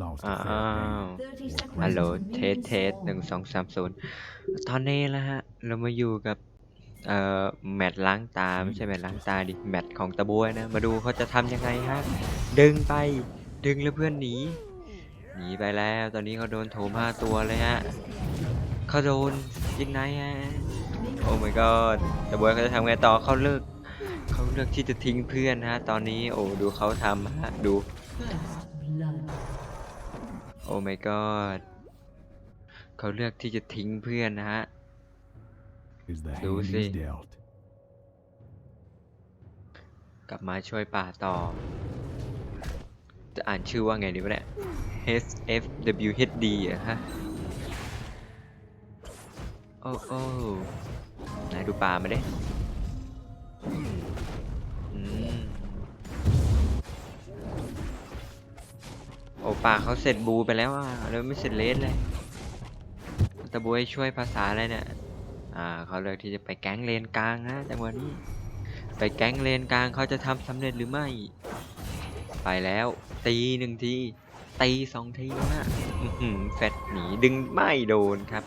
Lost อ้า a fair ว game. ฮัลโหลเทสเทสหนึ่งสองสามศูนย์ตอนนี้แล้วฮะ เรามาอยู่กับ เอ่อ แมตช์ล้างตา ไม่ใช่แมตช์ล้างตาดิ แมตช์ของตะบวยนะ มาดูเขาจะทำยังไงฮะ ดึงไป ดึงแล้วเพื่อนหนี หนีไปแล้ว ตอนนี้เขาโดนโถมห้าตัวเลยฮะเขาโดนยิงไหนฮะ โอ้ my god ตะบวยเขาจะทำไงต่อเขาเลือกเขาเลือกที่จะทิ้งเพื่อนฮะ ตอนนี้ โอ้ ดูเขาทำฮะ ดู โอ้ my god เขาเลือกที่จะทิ้งเพื่อนนะฮะ Is the Đố hand gì? he's dealt. กลับมาช่วยป่าต่อ จะอ่านชื่อว่าไงดีวะเนี่ย H F W H D อะฮะ โอ้โอ้ไหนดูป่ามาดิ โอ้ป่าเขาเสร็จบูไปแล้วอะแล้วไม่เสร็จเลสเลยตะบวยช่วยภาษาอะไรเนี่ย อ่าเขาเลือกที่จะไปแก๊งเลนกลางนะจังหวะนี้ ไปแก๊งเลนกลางเขาจะทำสำเร็จหรือไม่ ไปแล้ว ตีหนึ่งที ตีสองทีนะแฟดหนีดึงไม่โดนครับ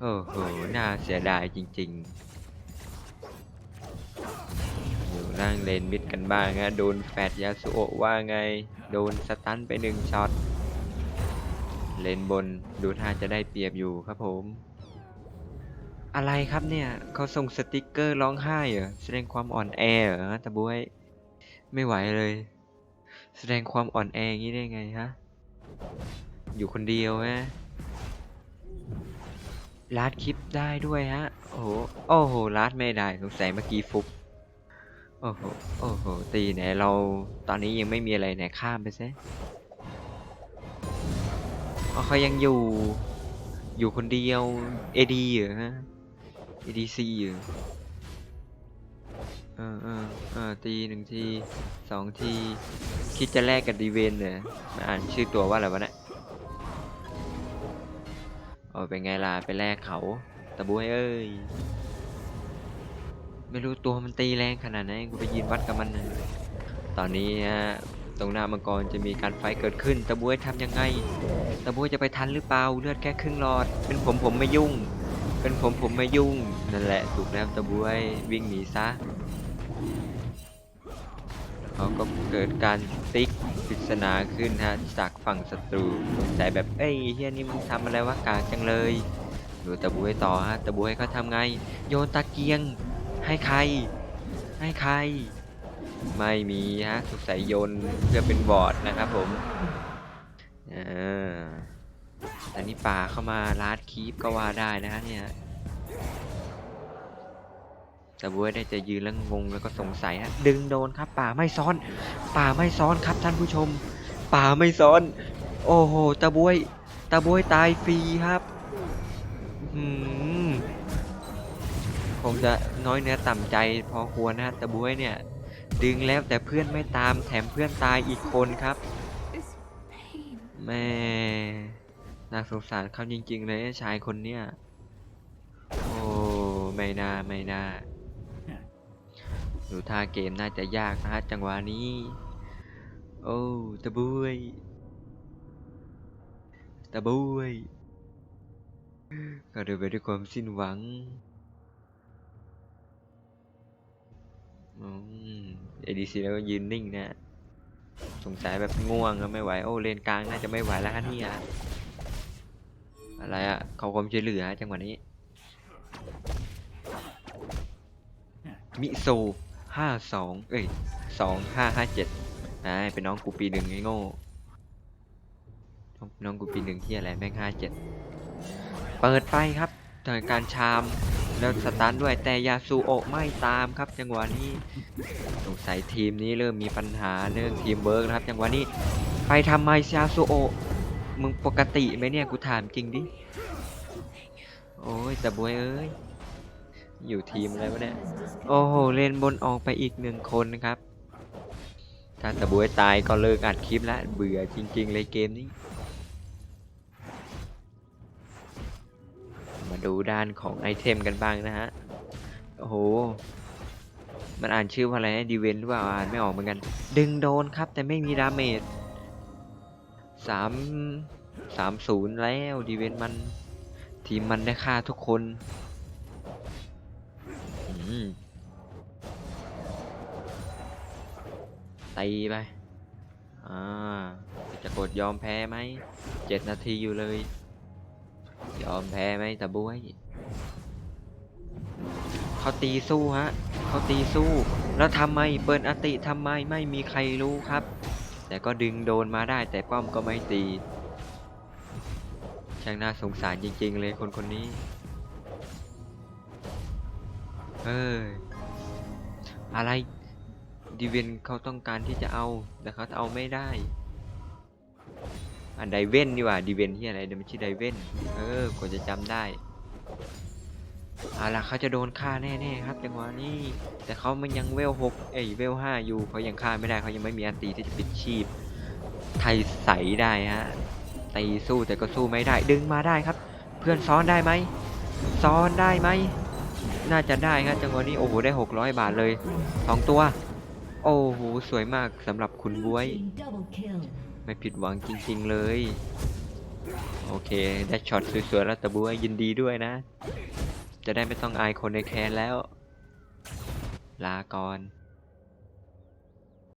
โอ้โหน่าเสียดายจริง ๆ อยู่ล่างเลนมิดกันบ้างนะโดนแฟดยาสุโอว่าไง โดนสตันไปหนึ่งช็อต เลนบนดูท่าจะได้เปรียบอยู่ครับผม อะไรครับเนี่ยเขาส่งสติกเกอร์ร้องไห้เหรอแสดงความอ่อนแอเหรอตะบวยไม่ไหวเลย แสดงความอ่อนแออย่างนี้ได้ไงฮะอยู่คนเดียวฮะลาดคลิปได้ด้วยฮะ โอ้โห โอ้โหลาดไม่ได้ สงสัยเมื่อกี้ฟุก โอ้โห โอ้โห ตีไหนเรา ตอนนี้ยังไม่มีอะไรไหนข้ามไปซะอ๋อเขายังอยู่ อยู่คนเดียว เอดีเหรอฮะ ADC เหรอเออเออเออตีหนึ่งทีสองที คิดจะแลกกับดีเวนเหรอมาอ่านชื่อตัวว่าอะไรวะเนี่ยโอ้เป็นไงล่ะ ไปแลกเขาตะบุยเอ้ย ไม่รู้ตัวมันตีแรงขนาดไหนกูไปยืนวัดกับมันนะตอนนี้ฮะตรงหน้ามังกรจะมีการไฟเกิดขึ้นตะบุยทำยังไงตะบุยจะไปทันหรือเปล่าเลือดแค่ครึ่งหลอด เป็นผมผมไม่ยุ่ง เป็นผมผมไม่ยุ่งนั่นแหละถูกแล้วตะบุยวิ่งหนีซะเขาก็เกิดการติ๊กปริศนาขึ้นฮะจากฝั่งศัตรูสงสัยแบบเอ้ยเฮียนี่มึงทำอะไรวะกากจังเลยดูตะบุยต่อฮะตะบุยเขาทำไง โยนตะเกียง ให้ใคร ให้ใคร ไม่มีฮะสงสัยโยนเพื่อเป็นบอร์ดนะครับผมอ่าแต่นี่ป่าเข้ามาลาดคีปก็ว่าได้นะฮะเนี่ยแต่บัวได้จะยืนแล้วงงแล้วก็สงสัยฮะดึงโดนครับ ป่าไม่ซ้อน ป่าไม่ซ้อนครับท่านผู้ชม ป่าไม่ซ้อน โอ้โหตะบวยตะบวยตายฟรีครับ อืม คงจะน้อยเนื้อต่ำใจพอควรนะแต่บุ้ยเนี่ย ดึงแล้วแต่เพื่อนไม่ตามแถมเพื่อนตายอีกคนครับแม่น่าสงสารเขาจริง ๆ เลยชายคนเนี้ยโอ้ไม่น่าไม่น่าดูท่าเกมน่าจะยากนะฮะจังหวะนี้ โอ้ตะบุยตะบุยก็เดินไปด้วยความสิ้นหวัง เอืม ADC แล้วก็ยืนนิ่งนะสงสัยแบบง่วงก็ไม่ไหว โอ้เลนกลางน่าจะไม่ไหวแล้วฮะนี่ยอะไรอะเขาความช่วยเหลือจังหวะนี้ มิโซห้าสองเอ้ยสองห้าห้าเจ็ดนะเป็นน้องกูปีหนึ่งไอ้โง่ น้องน้องกูปีหนึ่งที่อะไรแม่งห้าเจ็ดเปิดไปครับทางการชาม แล้วสตาร์ทด้วยแต่ยาสูโอไม่ตามครับ จังหวะนี้สงสัยทีมนี้เริ่มมีปัญหาเรื่องทีมเบิร์กนะครับ จังหวะนี้ไปทำไมยาสูโอมึงปกติไหมเนี่ยกูถามจริงดิโอ้ยแต่บวยเอ้ยอยู่ทีมอะไรวะเนี่ยโอ้โหเล่นบนออกไปอีกหนึ่งคนนะครับถ้าตะบวยตายก็เลิกอัดคลิปละเบื่อจริง ๆ เลยเกมนี้ ดูด้านของไอเทมกันบ้างนะฮะ โอ้โห มันอ่านชื่อว่าอะไรนะดีเวนหรือเปล่าอ่านไม่ออกเหมือนกัน ดึงโดนครับ แต่ไม่มีดาเมจสามสามศูนย์แล้วดีเวนมัน ทีมมันได้ฆ่าทุกคนตีไป อ่า จะกดยอมแพ้ไหม เจ็ดนาทีอยู่เลย ยอมแพ้ไหมตะบุ้ยเขาตีสู้ฮะเขาตีสู้ แล้วทำไมเปิดอติทำไมไม่มีใครรู้ครับ แต่ก็ดึงโดนมาได้แต่ป้อมก็ไม่ตี ช่างน่าสงสารจริง ๆ เลยคนคนนี้เอ้ยอะไรดีเวนเขาต้องการที่จะเอา แต่เขาเอาไม่ได้ อันไดเว่นนี่ว่าดีเวนที่อะไรเดี๋ยวมันชื่อไดเว่นเออกว่าจะจำได้เอาล่ะเขาจะโดนฆ่าแน่ๆครับจังหวะนี้แต่เขามันยังเวลหกเอ้ยเวลห้าอยู่เขายังฆ่าไม่ได้เขายังไม่มีอันตีที่จะปิดชีพ ไทยใสได้ฮะตีสู้แต่ก็สู้ไม่ได้ดึงมาได้ครับ เพื่อนซ้อนได้ไหมซ้อนได้ไหมน่าจะได้ครับจังหวะนี้โอ้โหได้ 600 บาทเลยสองตัว โอ้โหสวยมากสำหรับคุณบวย ไม่ผิดหวังจริงๆเลย โอเค ได้ช็อตสวยๆแล้วตะบัวยินดีด้วยนะ จะได้ไม่ต้องอายคนในแคนแล้ว ลาก่อน